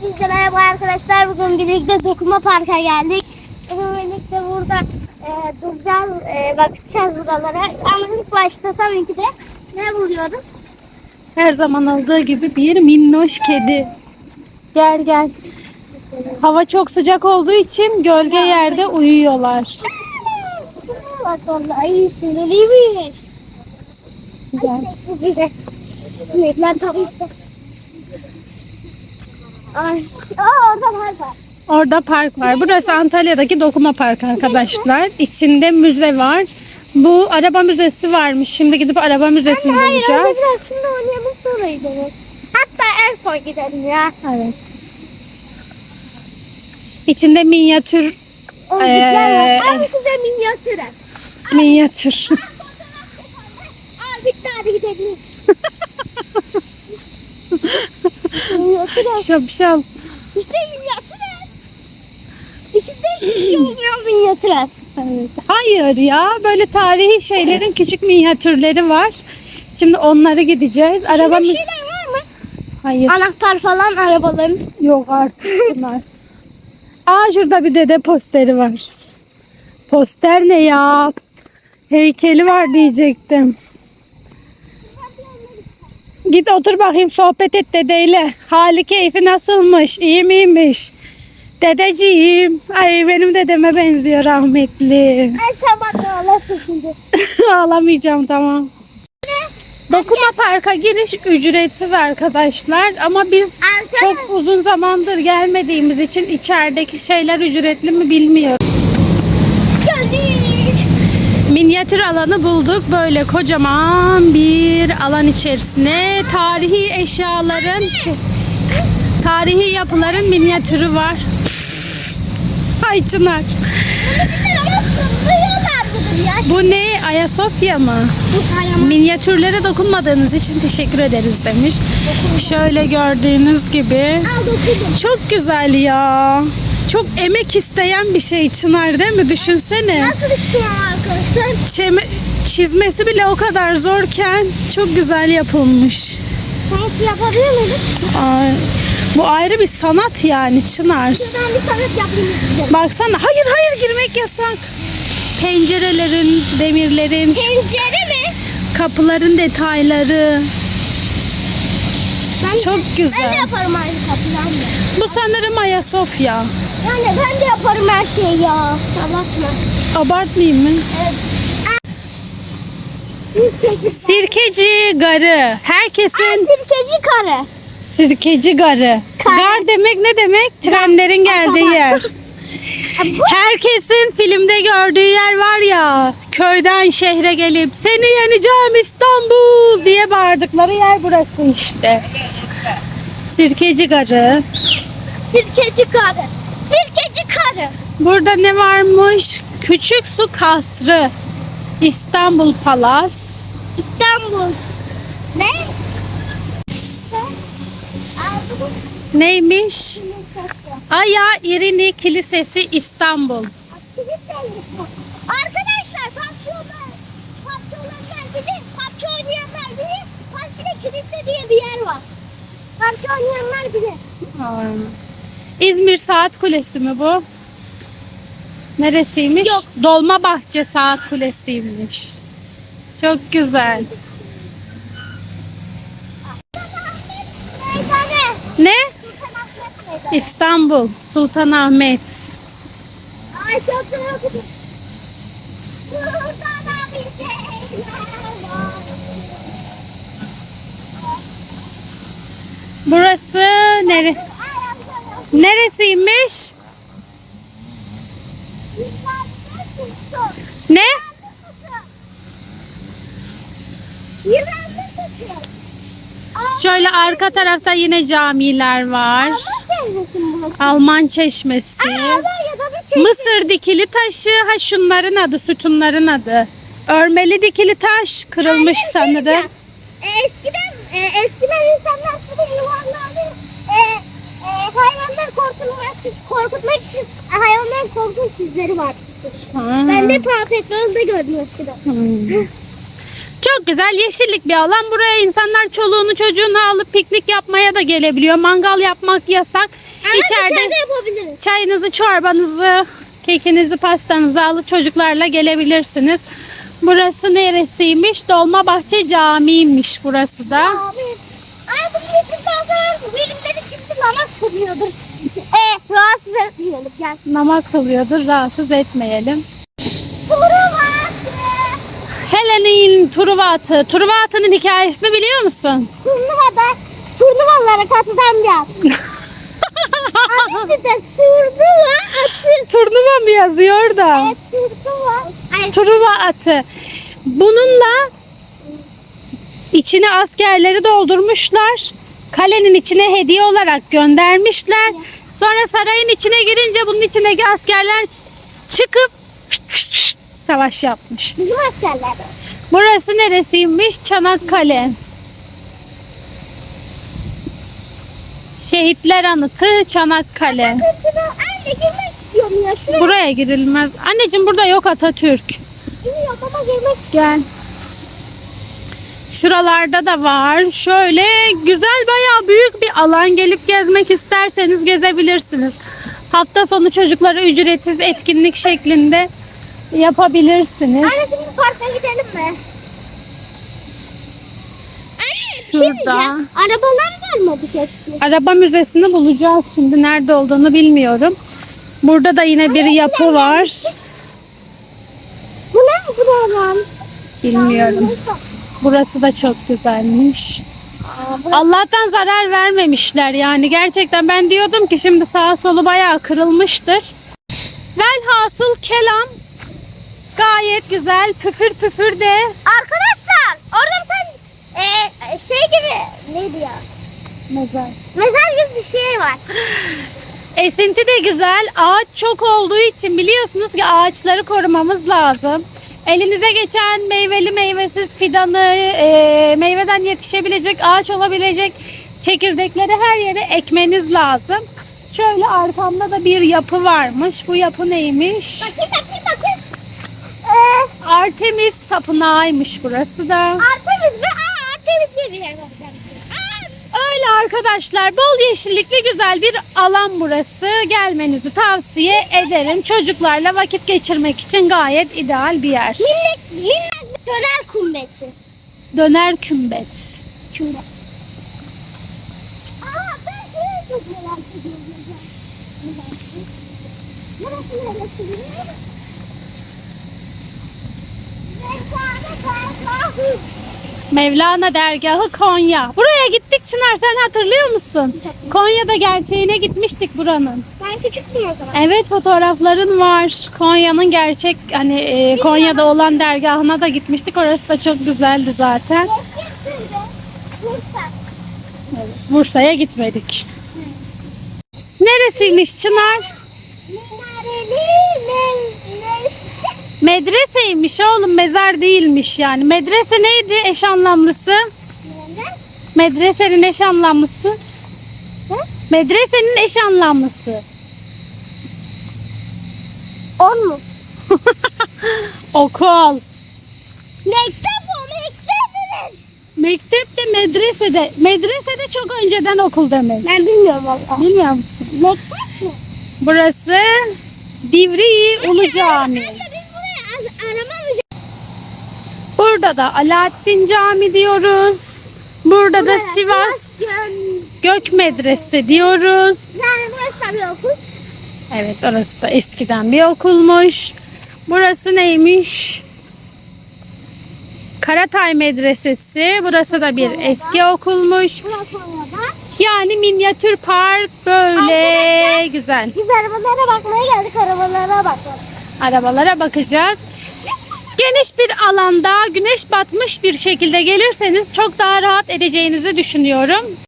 Hepinize merhaba arkadaşlar. Bugün birlikte Dokuma Park'a geldik. Bugün birlikte burada e, duracağız, e, bakacağız buralara. Ama ilk başta tabii ki de ne buluyoruz? Her zaman olduğu gibi bir minnoş kedi. Gel gel. Hava çok sıcak olduğu için gölge yerde uyuyorlar. Bak vallahi iyi sinirliymiş. Gel. Sinekler tabii ki. Ay. Aa orada var var. Orada park var. Burası Antalya'daki Dokuma Park arkadaşlar. İçinde müze var. Bu araba müzesi varmış. Şimdi gidip araba müzesini Hayır öyle bulacağız. biraz şimdi oynayalım sonra gidelim. Hatta en son gidelim ya. Evet. İçinde minyatür. Ee, Al size minyatürü. minyatür. Al bitti hadi gidelim. Şapşal. İşte minyatürü. İçinde hiçbir şey olmuyor minyatürü. Evet. Hayır ya böyle tarihi şeylerin küçük minyatürleri var. Şimdi onları gideceğiz. Şurada Araba bir şeyler var mı? Hayır Anahtar falan arabaların. yok artık bunlar. Aa şurada bir dede posteri var. Poster ne ya? Heykeli var diyecektim. Git otur bakayım sohbet et dedeyle. Hali keyfi nasılmış? İyi miymiş? Dedeciğim. Ay benim dedeme benziyor rahmetli. Ay sen bak ne ağlarsın şimdi. Ağlamayacağım tamam. Dokuma Park'a giriş ücretsiz arkadaşlar ama biz Arkadaşlar. çok uzun zamandır gelmediğimiz için içerideki şeyler ücretli mi bilmiyorum. Minyatür alanı bulduk. Böyle kocaman bir alan içerisine tarihi eşyaların, tarihi yapıların minyatürü var. Ay Çınar. Bu ne? Ayasofya mı? Minyatürlere dokunmadığınız için teşekkür ederiz demiş. Şöyle gördüğünüz gibi. Çok güzel ya. Çok emek isteyen bir şey Çınar değil mi? Düşünsene. Nasıl düştüm arkadaşlar? Çeme- çizmesi bile o kadar zorken çok güzel yapılmış. Sanki yapabilir miyim? Ay, bu ayrı bir sanat yani Çınar. Şuradan bir sanat yapayım. Baksana hayır hayır girmek yasak. Pencerelerin, demirlerin, Tencere mi? kapıların detayları. Ben, Çok Ben de güzel. yaparım aynı kapıdan da. Bu sanırım Ayasofya. Yani ben de yaparım her şeyi ya. Abartma. Abartmayayım mı? Evet. Sirkeci. Sirkeci Garı. Herkesin sirkeci karı. Sirkeci Garı. Garı. Gar demek ne demek? Trenlerin geldiği yer. Herkesin filmde gördüğü yer var ya. Köyden şehre gelip seni yeneceğim İstanbul diye bağırdıkları yer burası işte. Sirkeci Garı. Sirkeci karı. Sirkeci karı. Burada ne varmış? Küçük Su Kasrı. İstanbul Palas. İstanbul. Ne? Neymiş? Aya İrini Kilisesi İstanbul. Arkadaşlar PUBG'lar, PUBG'lar bilir, PUBG oynayanlar bilir. PUBG'de kilise diye bir yer var. PUBG oynayanlar bilir. İzmir Saat Kulesi mi bu? Neresiymiş? Yok. Dolmabahçe Saat Kulesi'ymiş. Çok güzel. Ne? Sultanahmet. İstanbul Sultanahmet. Ay çok güzel. Burası neresi? Neresiymiş? Ne? Şöyle arka tarafta yine camiler var. Alman Çeşmesi. Şey. Mısır dikili taşı. Ha şunların adı, sütunların adı. Örmeli dikili taş kırılmış Aynen, sanırım. E, eskiden e, eskiden insanlar şurada yuvarlardı. E, hayvanlar korkutmak, korkutmak için hayvanların korkunç izleri var. Ha. Ben de Paw Patrol'da gördüm eskiden. Hmm. Çok güzel yeşillik bir alan. Buraya insanlar çoluğunu çocuğunu alıp piknik yapmaya da gelebiliyor. Mangal yapmak yasak. Ama İçeride yapabiliriz. çayınızı, çorbanızı, kekinizi, pastanızı alıp çocuklarla gelebilirsiniz. Burası neresiymiş? Dolmabahçe Camii'ymiş burası da. Abi. Ay için kalkar. Benim de şimdi namaz kılıyordur. E, rahatsız etmeyelim gel. Namaz kılıyordur, rahatsız etmeyelim. Turumaz. Helen'in Truva atı. Truva atının hikayesini biliyor musun? Turnuvada turnuvalara katılan bir at. Adı da turnuva atı. Turnuva mı yazıyor da? Evet turnuva. Ay, Truva atı. Bununla içine askerleri doldurmuşlar. Kalenin içine hediye olarak göndermişler. Sonra sarayın içine girince bunun içindeki askerler çıkıp savaş yapmış. bizim askerler. Burası neresiymiş? Çanakkale. Şehitler Anıtı Çanakkale. Kızına anne girmek istiyorum ya. Şuraya Buraya girilmez. Anneciğim burada yok Atatürk. giriyorum ama girmek Gel. Şuralarda da var. Şöyle güzel bayağı büyük bir alan gelip gezmek isterseniz gezebilirsiniz. Hafta sonu çocuklara ücretsiz etkinlik şeklinde yapabilirsiniz. Anne şimdi parka gidelim mi? Şey Şurada. diyeceğim. Arabalar gelmedik hepsi. Araba müzesini bulacağız şimdi. Nerede olduğunu bilmiyorum. Burada da yine bir yapı var. Bu ne buranın? Bilmiyorum. Burası da çok güzelmiş. Allah'tan zarar vermemişler yani. Gerçekten ben diyordum ki şimdi sağa solu bayağı kırılmıştır. Velhasıl kelam gayet güzel. Püfür püfür de Arkadaşlar orada bir tane e, şey gibi neydi ya? mezar. Mezar gibi bir şey var. Esinti de güzel. Ağaç çok olduğu için biliyorsunuz ki ağaçları korumamız lazım. Elinize geçen meyveli meyvesiz fidanı, e, meyveden yetişebilecek, ağaç olabilecek çekirdekleri her yere ekmeniz lazım. Şöyle arkamda da bir yapı varmış. Bu yapı neymiş? Bakayım bakayım bakayım. Ee, Artemis Tapınağı'ymış burası da. Artemis ve aa, Artemis diye bir yer var. Aa, Öyle arkadaşlar bol yeşillikli güzel bir alan burası. Gelmenizi tavsiye ederim. Çocuklarla vakit geçirmek için gayet ideal bir yer. minnak, minnak döner kumbeti. Döner kümbet. Kümbet. Aa ben şuraya çok merak ediyorum. Neresi neresi biliyor musun? Mekane dergahı. Mevlana dergahı Konya. Buraya gittik Çınar sen hatırlıyor musun? Konya'da gerçeğine gitmiştik buranın. Ben küçüktüm o zaman. Evet fotoğrafların var. Konya'nın gerçek hani e, Konya'da olan dergahına da gitmiştik. Orası da çok güzeldi zaten. Bursa. Bursa'ya gitmedik. Neresiymiş Çınar? Minareli men- Medreseymiş oğlum mezar değilmiş yani. Medrese neydi eş anlamlısı? Medresenin eş anlamlısı? Medresenin eş anlamlısı. On mu? Okul. Mektep o mektep Mektep de medrese de. Medrese de çok önceden okul demek. Ben bilmiyorum valla. Bilmiyor musun? Mektep mi? Burası Divriği Ulu Cami. Anne biz buraya az aramamız Burada da Alaaddin Cami diyoruz. Burada da Sivas Gök Medrese diyoruz. Yani burası da bir okul. Evet orası da eskiden bir okulmuş. Burası neymiş? Karatay Medresesi. Burası da bir eski okulmuş. Yani minyatür park böyle Arkadaşlar- güzel. Biz arabalara bakmaya geldik arabalara bakmak. Arabalara bakacağız. Geniş bir alanda güneş batmış bir şekilde gelirseniz çok daha rahat edeceğinizi düşünüyorum.